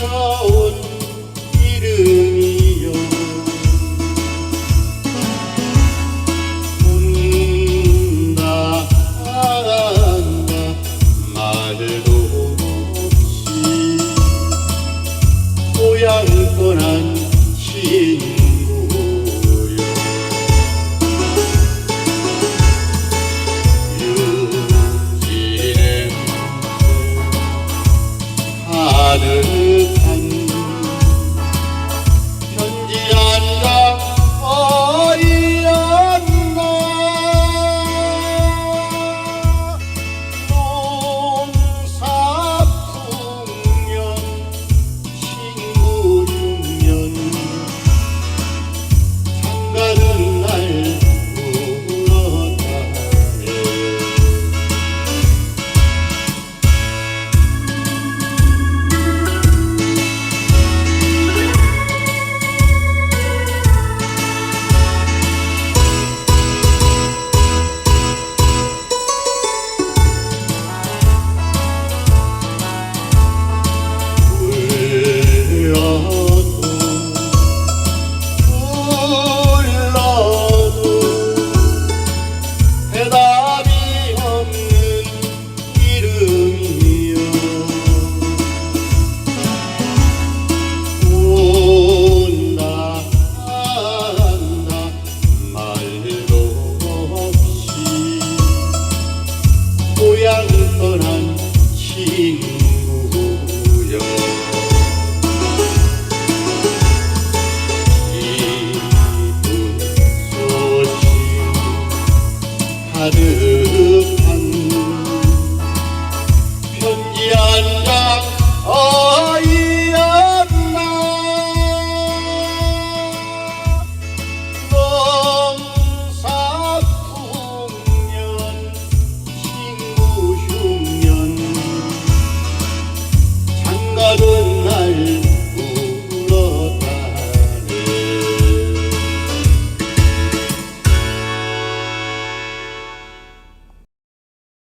찾아온 이름이여 온다 간다 말도 없이 고향 떠난 친구여 유진의 하늘 가득한 편지한